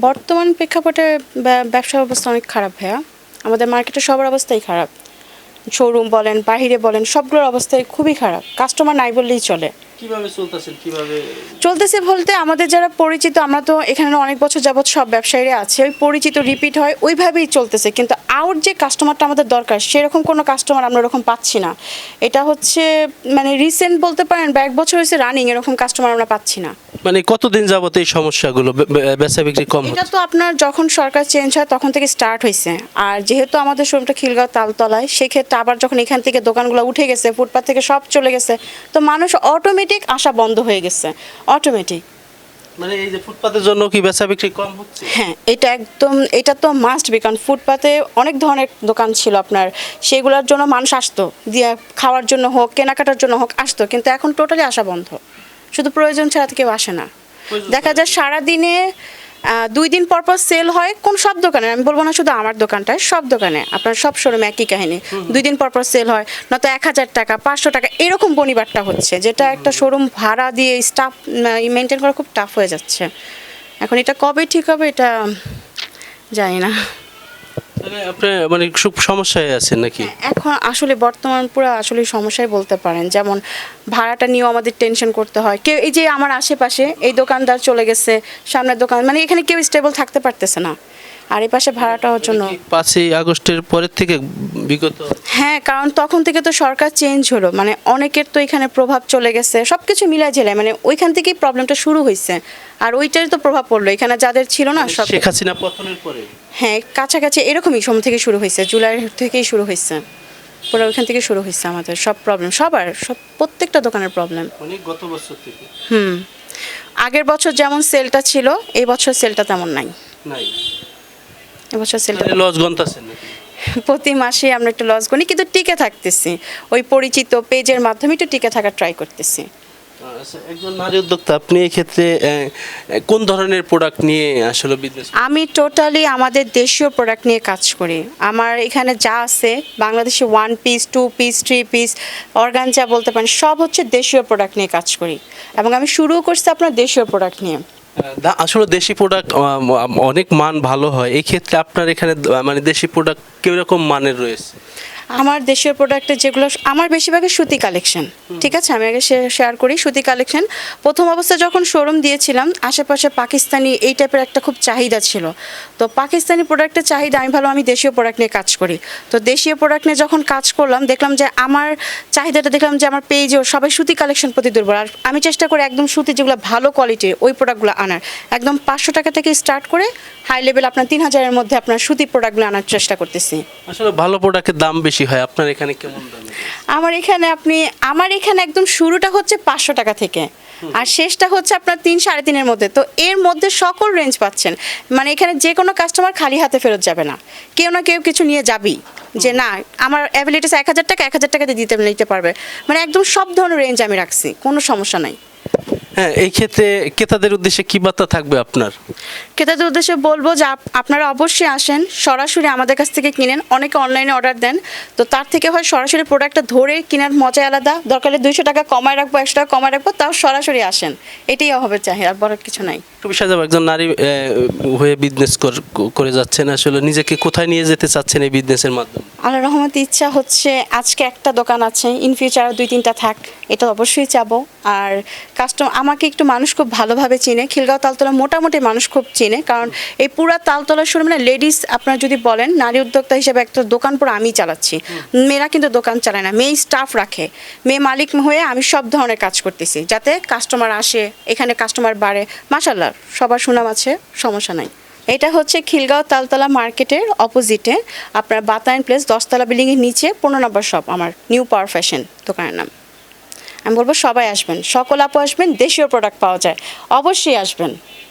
বর্তমান প্রেক্ষাপটে ব্যা- ব্যবসা অবস্থা অনেক খারাপ ভাইয়া। আমাদের মার্কেটে সবার অবস্থাই খারাপ। শোরুম বলেন, বাহিরে বলেন, সবগুলোর অবস্থাই খুবই খারাপ। কাস্টমার নাই বললেই চলে। কীভাবে চলতেছেন কীভাবে? চলতেছে বলতে আমাদের যারা পরিচিত আমরা তো এখানে অনেক বছর যাবৎ সব ব্যবসায়ীরা আছে। ওই পরিচিত রিপিট হয় ওইভাবেই চলতেছে। কিন্তু আউট যে কাস্টমারটা আমাদের দরকার সেরকম কোনো কাস্টমার আমরা এরকম পাচ্ছি না। এটা হচ্ছে মানে রিসেন্ট বলতে পারেন বা এক বছর হয়েছে রানিং এরকম কাস্টমার আমরা পাচ্ছি না। মানে কতদিন যাবত এই সমস্যাগুলো বেচা বিক্রি কম এটা তো আপনার যখন সরকার চেঞ্জ হয় তখন থেকে স্টার্ট হয়েছে। আর যেহেতু আমাদের শোরুমটা খিলগাঁও তালতলায় সেক্ষেত্রে আবার যখন এখান থেকে দোকানগুলো উঠে গেছে ফুটপাথ থেকে সব চলে গেছে তো মানুষ অটোমেটিক আসা বন্ধ হয়ে গেছে। অটোমেটিক মানে এই যে ফুটপাতের জন্য কি বেচা বিক্রি কম হচ্ছে? হ্যাঁ এটা একদম এটা তো মাস্ট বি কারণ ফুটপাতে অনেক ধরনের দোকান ছিল আপনার। সেগুলোর জন্য মানুষ আসতো দিয়ে খাওয়ার জন্য হোক কেনাকাটার জন্য হোক আসতো। কিন্তু এখন টোটালি আসা বন্ধ। শুধু প্রয়োজন ছাড়া তো কেউ আসে না। দেখা যায় সারাদিনে দুই দিন পর পর সেল হয় কোন সব দোকানে? আমি বলব না শুধু আমার দোকানটায় সব দোকানে। আপনার সব শোরুমে একই কাহিনী। দুই দিন পর পর সেল হয় নয়তো এক হাজার টাকা পাঁচশো টাকা এরকম বনিবারটা হচ্ছে যেটা একটা শোরুম ভাড়া দিয়ে স্টাফ মেনটেন করা খুব টাফ হয়ে যাচ্ছে। এখন এটা কবে ঠিক হবে এটা জানি না। আপনি মানে খুব সমস্যায় আছেন নাকি? এখন আসলে বর্তমান পুরো আসলে সমস্যাই বলতে পারেন। যেমন ভাড়াটা নিয়েও আমাদের টেনশন করতে হয়। কেউ, এই যে আমার আশেপাশে এই দোকানদার চলে গেছে, সামনের দোকান মানে এখানে কেউ স্টেবল থাকতে পারতেছে না। আর এই পাশে ভাড়াটার জন্য পাঁচই আগস্টের পরের থেকে বিগত হ্যাঁ কারণ তখন থেকে তো সরকার চেঞ্জ হলো। মানে অনেকের তো এখানে প্রভাব চলে গেছে। সব কিছু মিলাই ঝেলায় মানে ওইখান থেকেই প্রবলেমটা শুরু হয়েছে আর ওইটারই তো প্রভাব পড়ল। এখানে যাদের ছিল না সব শেখ হাসিনা পতনের পরে। হ্যাঁ কাছাকাছি এরকমই সময় থেকে শুরু হয়েছে জুলাই থেকেই শুরু হয়েছে পুরো ওইখান থেকে শুরু হয়েছে আমাদের সব প্রবলেম সবার সব প্রত্যেকটা দোকানের প্রবলেম অনেক গত বছর থেকে। হুম। আগের বছর যেমন সেলটা ছিল এই বছর সেলটা তেমন নাই। নাই। এবছর সেলটা লস গন্তাছেন প্রতি মাসে আমরা একটু লস করি কিন্তু টিকে থাকতেছি। ওই পরিচিত পেজের মাধ্যমে একটু টিকে থাকার ট্রাই করতেছি। আচ্ছা, একজন নারী উদ্যোক্তা আপনি এই ক্ষেত্রে কোন ধরনের প্রোডাক্ট নিয়ে আসলে বিজনেস আমি টোটালি আমাদের দেশীয় প্রোডাক্ট নিয়ে কাজ করি। আমার এখানে যা আছে বাংলাদেশে one piece two piece three piece organza বলতে পারেন সব হচ্ছে দেশীয় প্রোডাক্ট নিয়ে কাজ করি। এবং আমি শুরুও করছি আপনার দেশীয় প্রোডাক্ট নিয়ে। আসলে দেশি প্রোডাক্ট অনেক মান ভালো হয়। এই ক্ষেত্রে আপনার এখানে মানে দেশি প্রোডাক্ট কীরকম মানের রয়েছে? আমার দেশীয় প্রোডাক্টে যেগুলো, আমার বেশিরভাগই সুতি কালেকশন ঠিক আছে? আমি আগে শেয়ার করি, সুতি কালেকশন প্রথম অবস্থায় যখন শোরুম দিয়েছিলাম, আশেপাশে পাকিস্তানি এই টাইপের একটা খুব চাহিদা ছিল। তো পাকিস্তানি প্রোডাক্টের চাহিদা, আমি ভালো, আমি দেশীয় প্রোডাক্ট নিয়ে কাজ করি। তো দেশীয় প্রোডাক্ট নিয়ে যখন কাজ করলাম, দেখলাম যে আমার চাহিদাটা, দেখলাম যে আমার পেজেও সবাই সুতি কালেকশন প্রতি দুর্বল। আর আমি চেষ্টা করি একদম সুতি যেগুলো ভালো কোয়ালিটির ওই প্রোডাক্টগুলো আনার। একদম পাঁচশো টাকা থেকে স্টার্ট করে হাই লেভেল আপনার তিন হাজারের মধ্যে আপনার সুতি প্রোডাক্টগুলো আনার চেষ্টা করতেছি। আসলে ভালো প্রোডাক্টের দাম বেশি হয়? আপনার এখানে কেমন দাম? আমার এখানে আপনি আমার এখানে একদম শুরুটা হচ্ছে পাঁচশো টাকা থেকে। আর শেষটা হচ্ছে আপনার তিন সাড়ে তিনের মধ্যে। তো এর মধ্যে সকল রেঞ্জ পাচ্ছেন। মানে এখানে যে কোনো কাস্টমার খালি হাতে ফেরত যাবে না। কেউ না কেউ কিছু নিয়ে যাবেই। যে না আমার অ্যাবিলিটিস এক হাজার টাকা এক হাজার টাকাতে দিতে নিতে পারবে। মানে একদম সব ধরনের রেঞ্জ আমি রাখছি। কোনো সমস্যা নাই। হ্যাঁ এই ক্ষেত্রে ক্রেতাদের উদ্দেশ্যে কি বার্তা থাকবে আপনার? ক্রেতাদের উদ্দেশ্যে বলব যে আপ- আপনারা অবশ্যই আসেন সরাসরি আমাদের কাছ থেকে কিনেন। অনেকে অনলাইনে অর্ডার দেন। তো তার থেকে হয় সরাসরি প্রোডাক্টটা ধরে কেনার মজা আলাদা। দরকার দুইশো টাকা কমায় রাখব একশো টাকা কমায় রাখব তাও সরাসরি আসেন। এটাই হবে চাই আর বড় কিছু নাই। তুমি সাজাব একজন নারী হয়ে বিজনেস করে যাচ্ছেন। আসলে নিজেকে কোথায় নিয়ে যেতে চাচ্ছেন এই বিজনেসের মাধ্যমে? আল্লাহ রহমত ইচ্ছা হচ্ছে আজকে একটা দোকান আছে ইন ফিউচার দুই তিনটা থাক এটা অবশ্যই চাবো। আর কাস্টমার আমাকে একটু মানুষ খুব ভালোভাবে চিনে খিলগাঁও তালতলা মোটামুটি মানুষ খুব চিনে কারণ এই পুরা তালতলা শুরু মানে লেডিস আপনার যদি বলেন নারী উদ্যোক্তা হিসেবে একটা দোকান পুরো আমি চালাচ্ছি। মেয়েরা কিন্তু দোকান চালায় না মেয়ে স্টাফ রাখে। মেয়ে মালিক হয়ে আমি সব ধরনের কাজ করতেছি যাতে কাস্টমার আসে এখানে কাস্টমার বাড়ে। মাসাল্লাহ সবার সুনাম আছে সমস্যা নাই। এটা হচ্ছে খিলগাঁও তালতলা মার্কেটের অপোজিটে। আপনার বাতায়ন প্লেস, দশতলা বিল্ডিংয়ের নিচে, পনেরো নম্বর শপ আমার, নিউ পাওয়ার ফ্যাশন দোকানের নাম। আমি বলব সবাই আসবেন, সকল আপু আসবেন, দেশীয় প্রোডাক্ট পাওয়া যায়, অবশ্যই আসবেন।